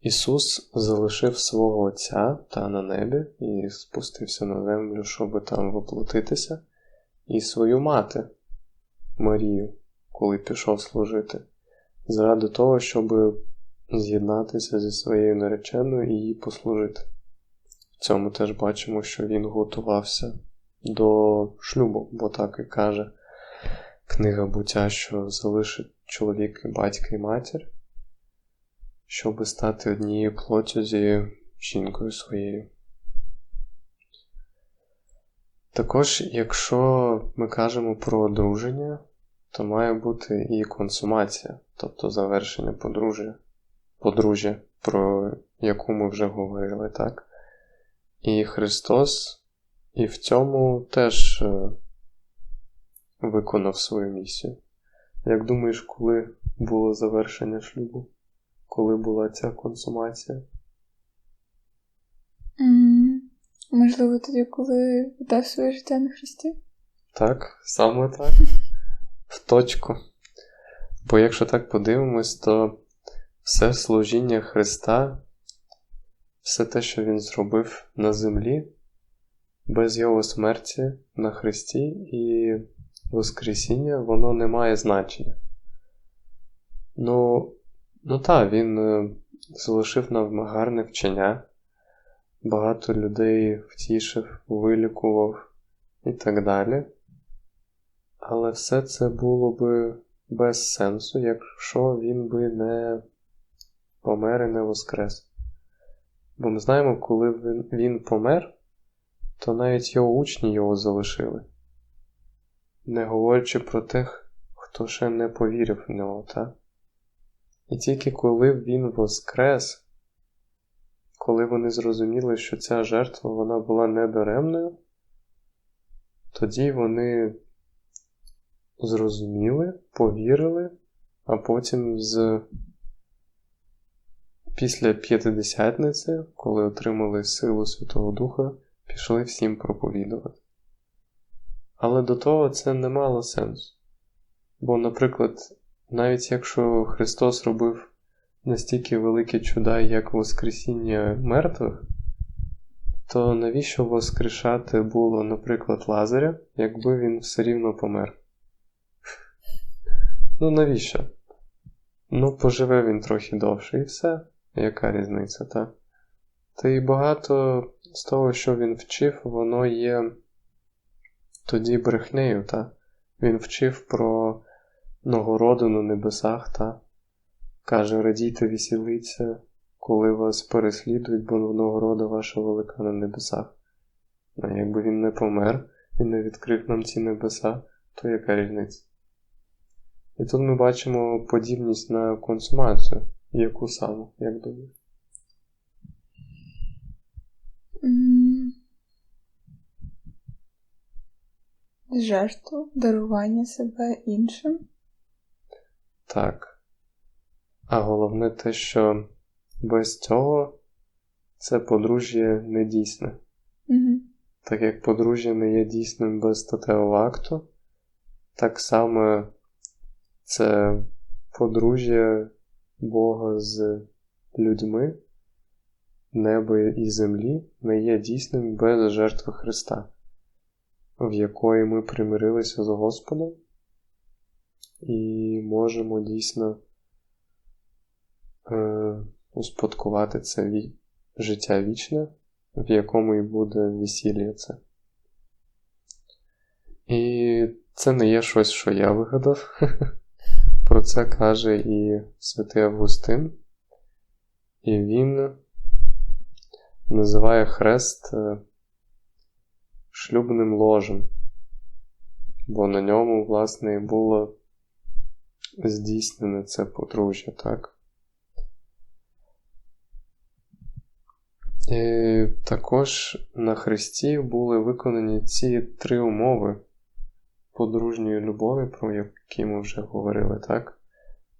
Ісус залишив свого Отця та на небі і спустився на землю, щоб там воплотитися, і свою мати Марію, коли пішов служити, заради того, щоб з'єднатися зі своєю нареченою і їй послужити. В цьому теж бачимо, що він готувався до шлюбу, бо так і каже книга буття, що залишить чоловік, батька і матір, щоб стати однією плоттю зі жінкою своєю. Також, якщо ми кажемо про одруження, то має бути і консумація, тобто завершення подружжя, подружжя, про яку ми вже говорили, так? І Христос і в цьому теж е, виконав свою місію. Як думаєш, коли було завершення шлюбу? Коли була ця консумація? Mm, можливо, тоді, коли дав своє життя на Христі? Так, саме так. В точку. Бо якщо так подивимось, то все служіння Христа, все те, що Він зробив на землі, без Його смерті на Христі і Воскресіння, воно не має значення. Ну, ну так, він е, залишив нам гарне вчення, багато людей втішив, вилікував і так далі. Але все це було би без сенсу, якщо він би не помер і не воскрес. Бо ми знаємо, коли він, помер, то навіть його учні його залишили не говорячи про тих, хто ще не повірив в нього, так? І тільки коли він воскрес, коли вони зрозуміли, що ця жертва вона була недаремною, тоді вони зрозуміли, повірили, а потім з після п'ятидесятниці, коли отримали силу Святого Духа, пішли всім проповідувати. Але до того це не мало сенсу. Бо, наприклад, навіть якщо Христос робив настільки великі чуда, як Воскресіння мертвих, то навіщо воскрешати було, наприклад, Лазаря, якби він все рівно помер? Ну, навіщо? Ну, поживе він трохи довше і все. Яка різниця, так? Та й багато з того, що він вчив, воно є тоді брехнею, та він вчив про нагороду на небесах, та каже: радійте, веселіться, коли вас переслідують, бо нагорода ваша велика на небесах. А якби він не помер і не відкрив нам ці небеса, то яка різниця? І тут ми бачимо подібність на консумацію, яку саму, як думаєш? Жертву, дарування себе іншим. Так. А головне те, що без цього це подружжя не дійсне. Угу. Так як подружжя не є дійсним без статевого акту, так само це подружжя Бога з людьми, неба і землі не є дійсним без жертви Христа в якої ми примирилися з Господом і можемо дійсно е, успадкувати це ві... життя вічне, в якому і буде весілля це. І це не є щось, що я вигадав. Про це каже і святий Августин. І він називає хрест е, шлюбним ложем, бо на ньому, власне, і було здійснене це подружжя, так? І також на Христі були виконані ці три умови подружньої любові, про які ми вже говорили, так?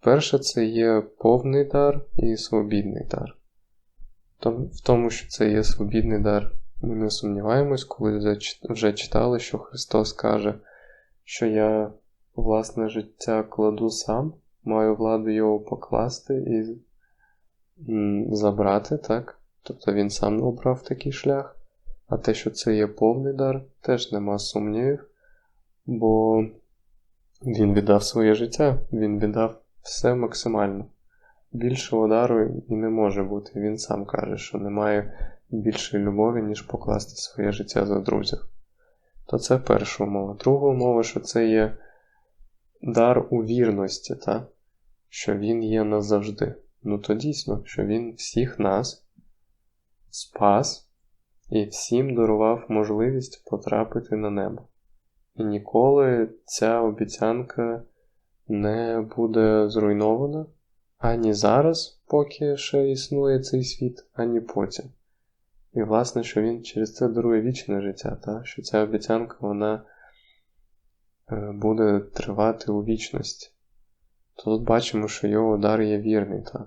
Перше, це є повний дар і свобідний дар. В тому, що це є свобідний дар, ми не сумніваємось, коли вже читали, що Христос каже, що я власне життя кладу сам, маю владу його покласти і забрати, так? Тобто він сам обрав такий шлях. А те, що це є повний дар, теж нема сумнівів, бо він віддав своє життя, він віддав все максимально. Більшого дару і не може бути. Він сам каже, що немає більшої любові, ніж покласти своє життя за друзів. То це перша умова. Друга умова, що це є дар у вірності, та? що він є назавжди. Ну то дійсно, що він всіх нас спас і всім дарував можливість потрапити на небо. І ніколи ця обіцянка не буде зруйнована ані зараз, поки ще існує цей світ, ані потім. І, власне, що він через це дарує вічне життя, та? що ця обіцянка вона буде тривати у вічності. Тут бачимо, що його дар є вірний. Та?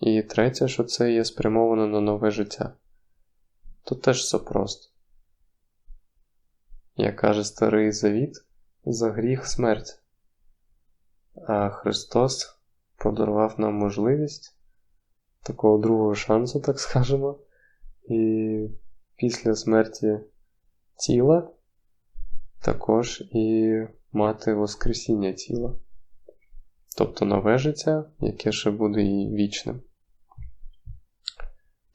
І третє, що це є спрямовано на нове життя. Тут теж все просто. Як каже Старий Завіт, за гріх смерть. А Христос подарував нам можливість такого другого шансу, так скажемо, і після смерті тіла також і мати Воскресіння тіла. Тобто нове життя, яке ще буде і вічним.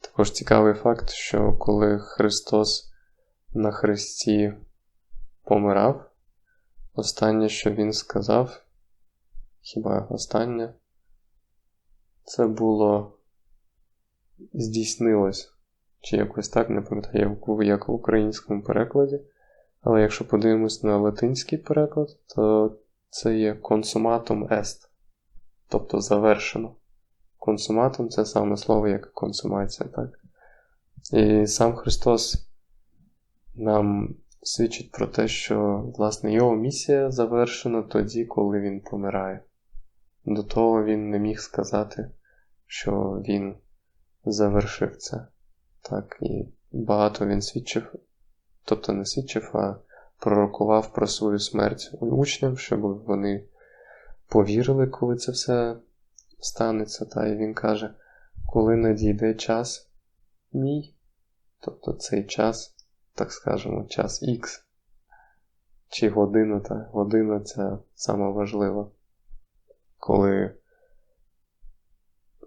Також цікавий факт, що коли Христос на Христі помирав, останнє, що Він сказав, хіба останнє, це було здійснилось. Чи якось так, не пам'ятаю, як в українському перекладі. Але якщо подивимось на латинський переклад, то це є консуматум est, тобто завершено. Консуматум це саме слово як консумація, так? І сам Христос нам свідчить про те, що, власне, його місія завершена тоді, коли він помирає. До того він не міг сказати, що він завершив це. Так, і багато він свідчив, тобто не пророкував про свою смерть учням, щоб вони повірили, коли це все станеться. Та і він каже, коли надійде час мій, тобто цей час, так скажемо, час Х, чи година, та година це саме важливо, коли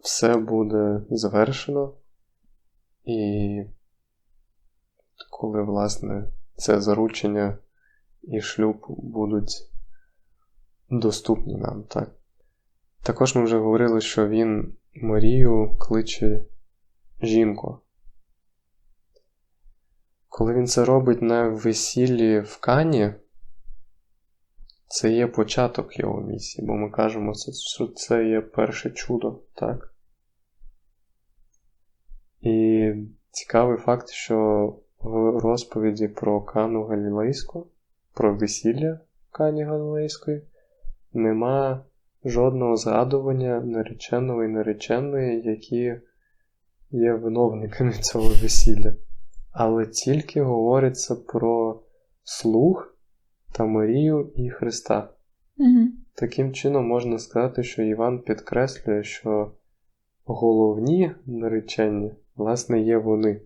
все буде завершено, і коли, власне, це заручення і шлюб будуть доступні нам, так? Також ми вже говорили, що він Марію кличе жінку. Коли він це робить на весіллі в Кані, це є початок його місії, бо ми кажемо, що це є перше чудо, так? І цікавий факт, що в розповіді про Кану Галілейську, про весілля Кані Галілейської, нема жодного згадування нареченого і нареченої, які є виновниками цього весілля. Але тільки говориться про слух та Марію і Христа. Угу. Таким чином можна сказати, що Іван підкреслює, що головні наречені, власне, є вони.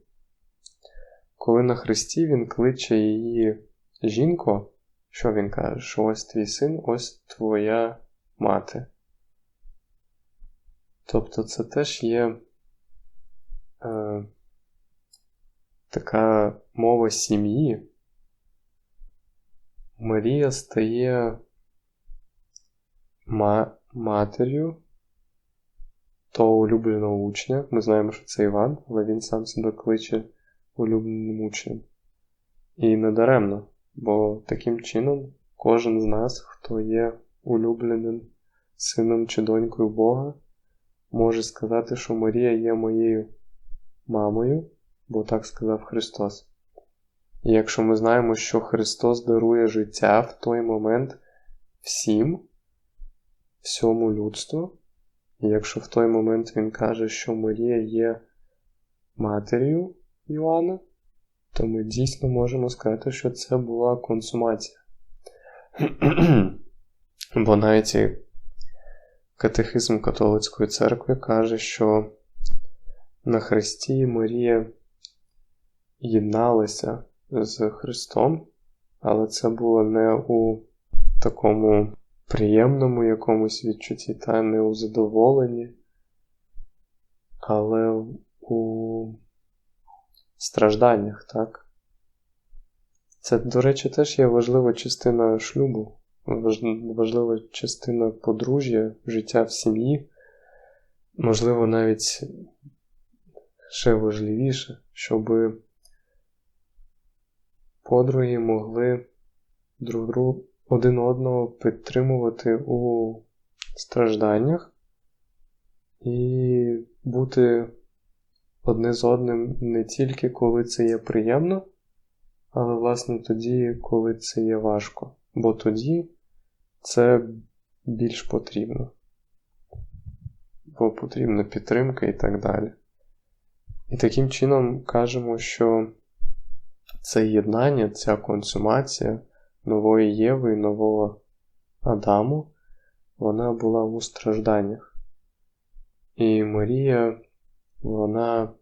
Коли на Христі він кличе її жінку, що він каже? Що ось твій син, ось твоя мати. Тобто це теж є е, така мова сім'ї. Марія стає ма- матір'ю того улюбленого учня. Ми знаємо, що це Іван, але він сам себе кличе улюбленим учнем. І не даремно, бо таким чином кожен з нас, хто є улюбленим сином чи донькою Бога, може сказати, що Марія є моєю мамою, бо так сказав Христос. І якщо ми знаємо, що Христос дарує життя в той момент всім, всьому людству, і якщо в той момент Він каже, що Марія є матір'ю Йоанна, то ми дійсно можемо сказати, що це була консумація. Бо навіть і катехизм католицької церкви каже, що на Христі Марія єдналася з Христом, але це було не у такому приємному якомусь відчутті, та не у задоволенні, але у стражданнях, так? Це, до речі, теж є важлива частина шлюбу, важлива частина подружжя, життя в сім'ї. Можливо, навіть ще важливіше, щоб подруги могли друг другу один одного підтримувати у стражданнях і бути одне з одним не тільки коли це є приємно, але власне тоді, коли це є важко. Бо тоді це більш потрібно. Бо потрібна підтримка і так далі. І таким чином кажемо, що це єднання, ця консумація нової Єви і нового Адаму, вона була у стражданнях. І Марія, вона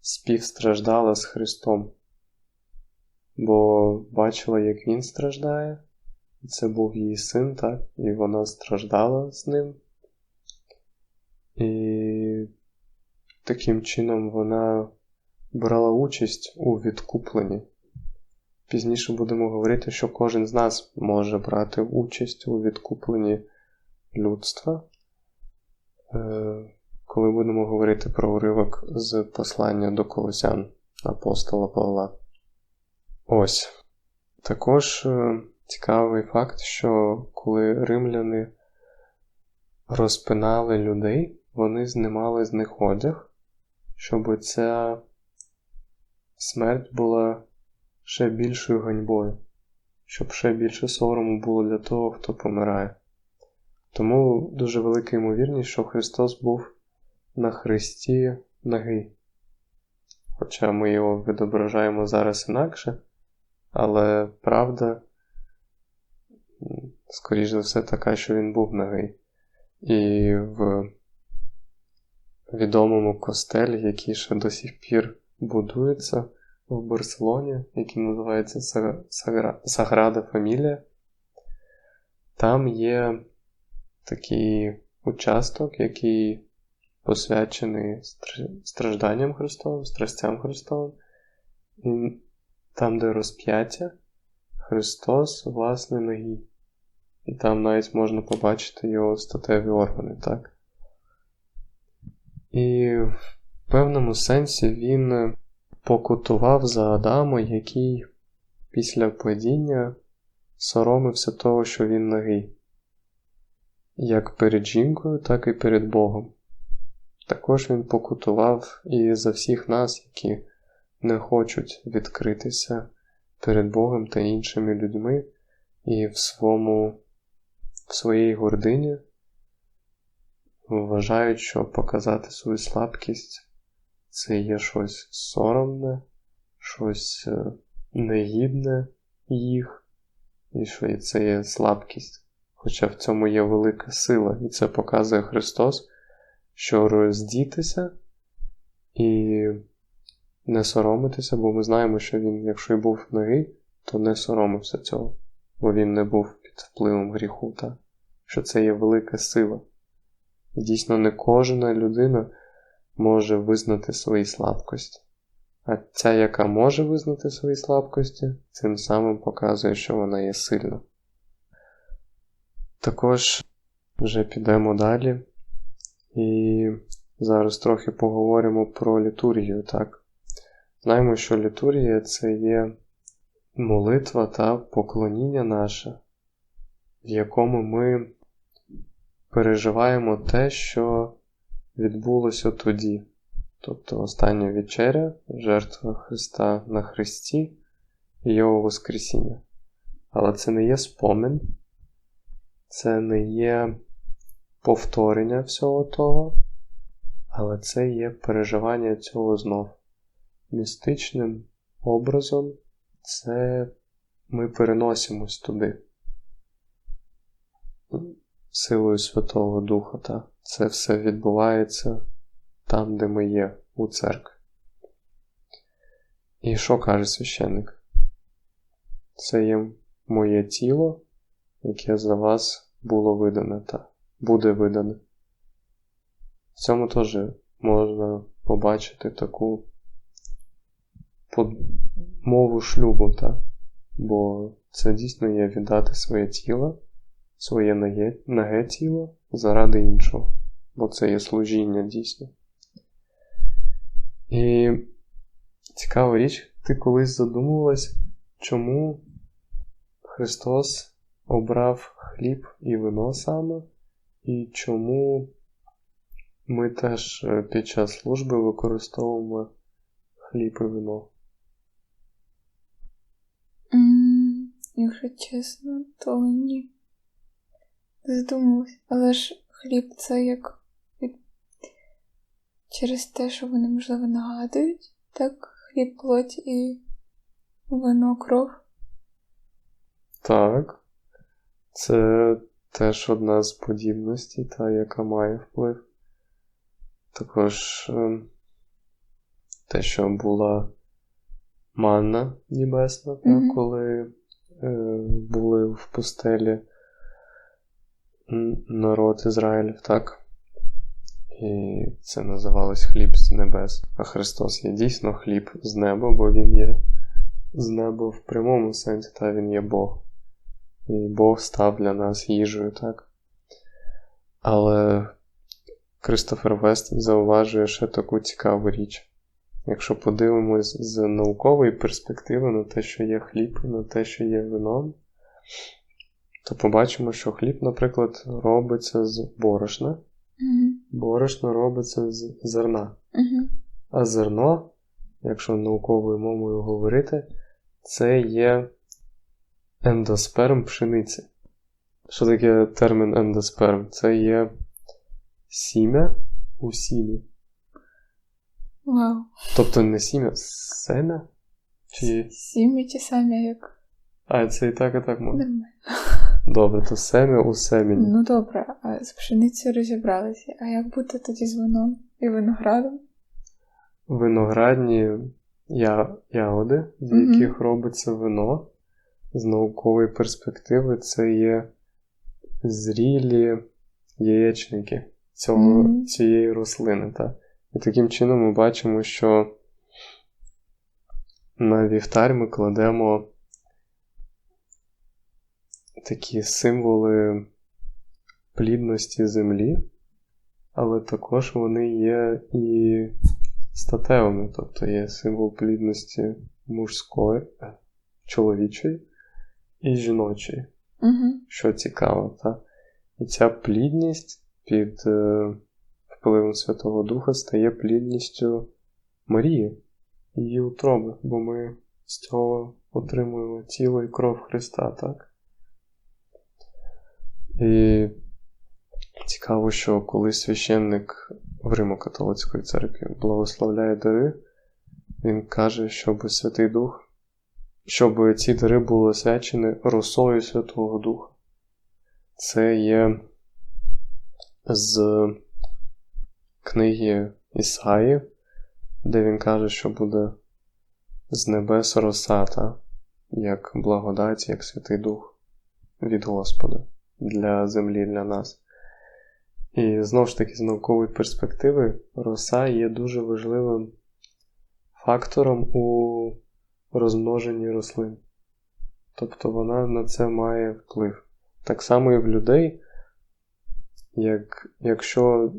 співстраждала з Христом, бо бачила, як Він страждає, це був її син, так, і вона страждала з ним. І таким чином вона брала участь у відкупленні. Пізніше будемо говорити, що кожен з нас може брати участь у відкупленні людства. Коли будемо говорити про уривок з послання до Колосян апостола Павла. Ось. Також е, цікавий факт, що коли римляни розпинали людей, вони знімали з них одяг, щоб ця смерть була ще більшою ганьбою, щоб ще більше сорому було для того, хто помирає. Тому дуже велика ймовірність, що Христос був на хресті ноги. Хоча ми його відображаємо зараз інакше, але правда, скоріш за все, така, що він був ногий. І в відомому костелі, який ще до сих пір будується в Барселоні, який називається Саграда Фамілія, там є такий участок, який посвячений стражданням Христовим, страстям Христовим. І там, де розп'яття, Христос, власне, ноги. І там навіть можна побачити його статеві органи, так? І в певному сенсі він покутував за Адама, який після падіння соромився того, що він нагий. Як перед жінкою, так і перед Богом. Також він покутував і за всіх нас, які не хочуть відкритися перед Богом та іншими людьми, і в своєму, в своїй гордині вважають, що показати свою слабкість це є щось соромне, щось негідне їх, і що це є слабкість. Хоча в цьому є велика сила, і це показує Христос, що роздітися і не соромитися, бо ми знаємо, що він, якщо й був ногий, то не соромився цього, бо він не був під впливом гріху, та? що це є велика сила. І дійсно, не кожна людина може визнати свої слабкості. А ця, яка може визнати свої слабкості, цим самим показує, що вона є сильна. Також вже підемо далі. І зараз трохи поговоримо про літургію, так? Знаємо, що літургія це є молитва та поклоніння наше в якому ми переживаємо те, що відбулося тоді. Тобто остання вечеря, жертва Христа на Христі і Його Воскресіння. Але це не є спомин, це не є повторення всього того, але це є переживання цього знов. Містичним образом це ми переносимось туди. Силою Святого Духа, та? це все відбувається там, де ми є, у церкві. І що каже священник? Це є моє тіло, яке за вас було видане та буде видане. В цьому теж можна побачити таку мову шлюбу, та? бо це дійсно є віддати своє тіло, своє наге, наге тіло заради іншого, бо це є служіння дійсно. І цікава річ, ти колись задумувалась, чому Христос обрав хліб і вино саме, і чому ми теж під час служби використовуємо хліб і вино. Mm, якщо чесно, то ні. Задумалась. Але ж хліб це як через те, що вони, можливо, нагадують, так? Хліб, плоть і вино кров. Так. Це теж одна з подібностей, та, яка має вплив. Також е, те, що була манна небесна, mm-hmm. та, коли е, були в пустелі народ Ізраїлів, так? І це називалось хліб з небес. А Христос є дійсно хліб з неба, бо Він є з неба в прямому сенсі, та Він є Бог. І Бог став для нас їжею, так? Але Кристофер Вест зауважує ще таку цікаву річ. Якщо подивимось з наукової перспективи на те, що є хліб, на те, що є вином, то побачимо, що хліб, наприклад, робиться з борошна, mm-hmm. борошно робиться з зерна. Mm-hmm. А зерно, якщо науковою мовою говорити, це є ендосперм пшениці. Що таке термін ендосперм? Це є сім'я у сім'ї. Вау. Тобто не сім'я, сем'я? Чи... Сім'я ті самі, як. А, це і так, і так можна. Нормально. Добре, то сем'я у семені. Ну добре, а з пшеницею розібралися. А як бути тоді з вином і виноградом? Виноградні я... ягоди, з Мгм. яких робиться вино, з наукової перспективи, це є зрілі яєчники цього, Мгм. цієї рослини. Та? І таким чином ми бачимо, що на вівтар ми кладемо такі символи плідності землі, але також вони є і статевими, тобто є символ плідності мужської, чоловічої і жіночої, Угу. що цікаво. Та? І ця плідність під е, впливом Святого Духа стає плідністю Марії, її утроби, бо ми з цього отримуємо тіло і кров Христа, так? І цікаво, що коли священник в Римо-католицької церкві благословляє дари, він каже, щоб Святий Дух, щоб ці дари були освячені росою Святого Духа. Це є з книги Ісаї, де він каже, що буде з небес росата, як благодать, як Святий Дух від Господа для землі, для нас. І знову ж таки, з наукової перспективи, роса є дуже важливим фактором у розмноженні рослин. Тобто вона на це має вплив. Так само і в людей, як, якщо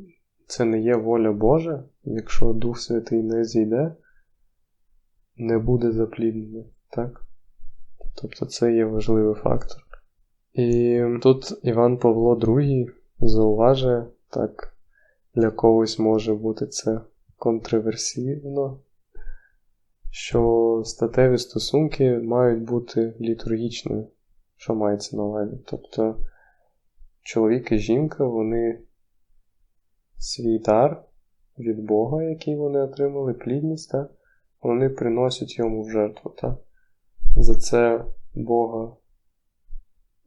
це не є воля Божа, якщо Дух Святий не зійде, не буде запліднення, так? Тобто це є важливий фактор. І тут Іван Павло II зауважує, так, для когось може бути це контроверсійно, що статеві стосунки мають бути літургічними, що мається на увазі. Тобто чоловік і жінка, вони свій дар від Бога, який вони отримали, плідність, та, вони приносять йому в жертву. Та. За це Бога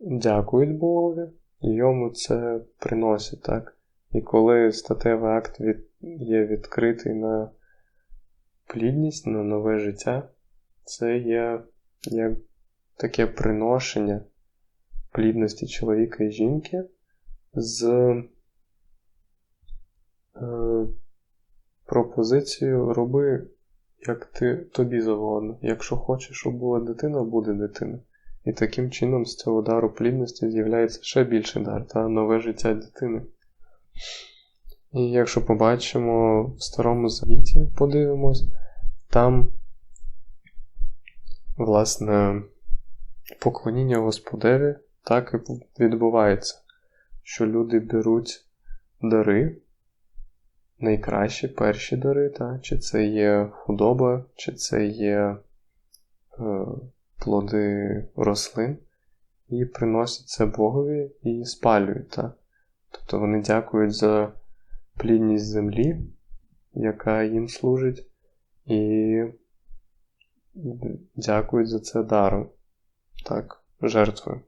дякують Богові, і йому це приносять, так? І коли статевий акт від, є відкритий на плідність, на нове життя, це є як таке приношення плідності чоловіка і жінки з е, пропозицією роби, як ти тобі завгодно. Якщо хочеш, щоб була дитина, буде дитина. І таким чином з цього дару плідності з'являється ще більший дар та нове життя дитини. І якщо побачимо в Старому Завіті, подивимось, там, власне, поклоніння Господеві так і відбувається, що люди беруть дари, найкращі перші дари, та? чи це є худоба, чи це є е, плоди рослин, і приносять це Богові і спалюють. Та? Тобто вони дякують за плідність землі, яка їм служить, і дякують за це даром, так, жертвою.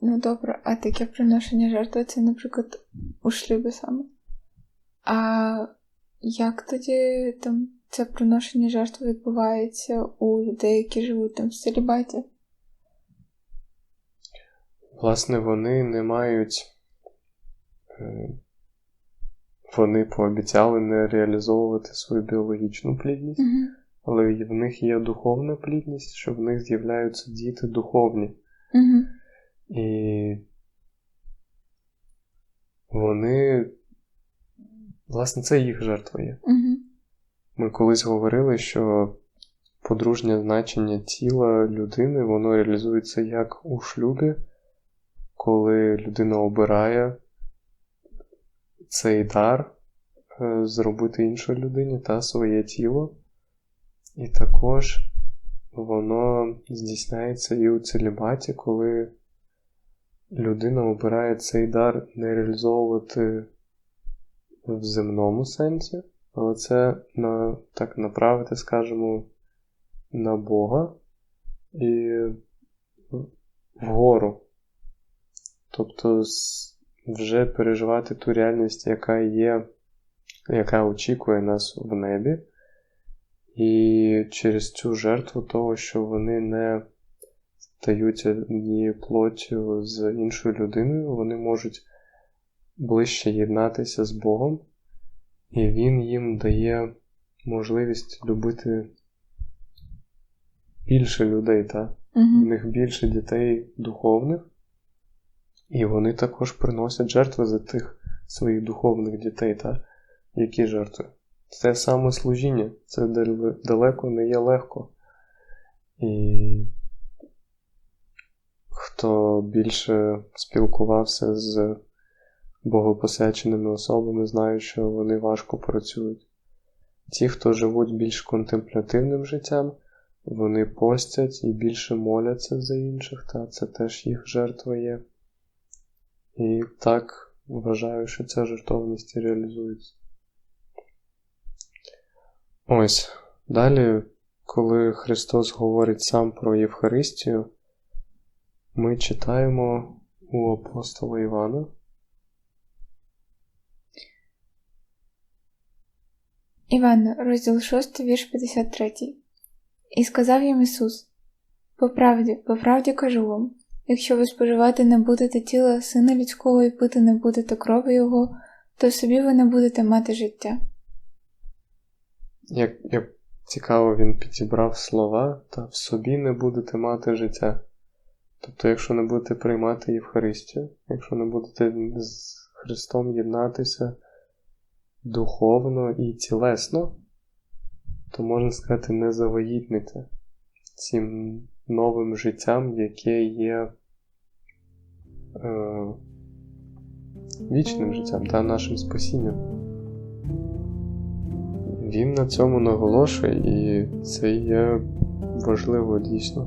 Ну добре, а таке приношення жертви це, наприклад, у шлюбі саме. А як тоді там це приношення жертви відбувається у людей, які живуть там в целібаті? Власне, вони не мають. Вони пообіцяли не реалізовувати свою біологічну плідність, Угу. але в них є духовна плідність, що в них з'являються діти духовні. Угу. І вони. Власне, це їх жертва є. Угу. Ми колись говорили, що подружнє значення тіла людини воно реалізується як у шлюбі, коли людина обирає цей дар е, зробити іншій людині та своє тіло. І також воно здійсняється і у целібаті, коли людина обирає цей дар не реалізовувати в земному сенсі, але це на, так направити, скажімо, на Бога і вгору. Тобто вже переживати ту реальність, яка є, яка очікує нас в небі. І через цю жертву того, що вони не стають однією плоттю з іншою людиною, вони можуть ближче єднатися з Богом, і Він їм дає можливість любити більше людей, та? Угу. них більше дітей духовних, і вони також приносять жертви за тих своїх духовних дітей, та? які жертви. Це саме служіння, це далеко не є легко. І хто більше спілкувався з богопосвяченими особами, знають, що вони важко працюють. Ті, хто живуть більш контемплятивним життям, вони постять і більше моляться за інших, та це теж їх жертва є. І так вважаю, що ця жертовність реалізується. Ось. Далі, коли Христос говорить сам про Євхаристію, ми читаємо у апостола Івана. Іван, розділ 6, вірш 53. І сказав їм Ісус: По правді, по правді кажу вам, якщо ви споживати не будете тіла сина людського і пити не будете крові Його, то собі ви не будете мати життя. Як, як цікаво, він підібрав слова, та в собі не будете мати життя. Тобто, якщо не будете приймати Євхаристію, якщо не будете з Христом єднатися духовно і тілесно, то можна сказати, не завагітните цим новим життям, яке є е, вічним життям та нашим спасінням. Він на цьому наголошує, і це є важливо дійсно.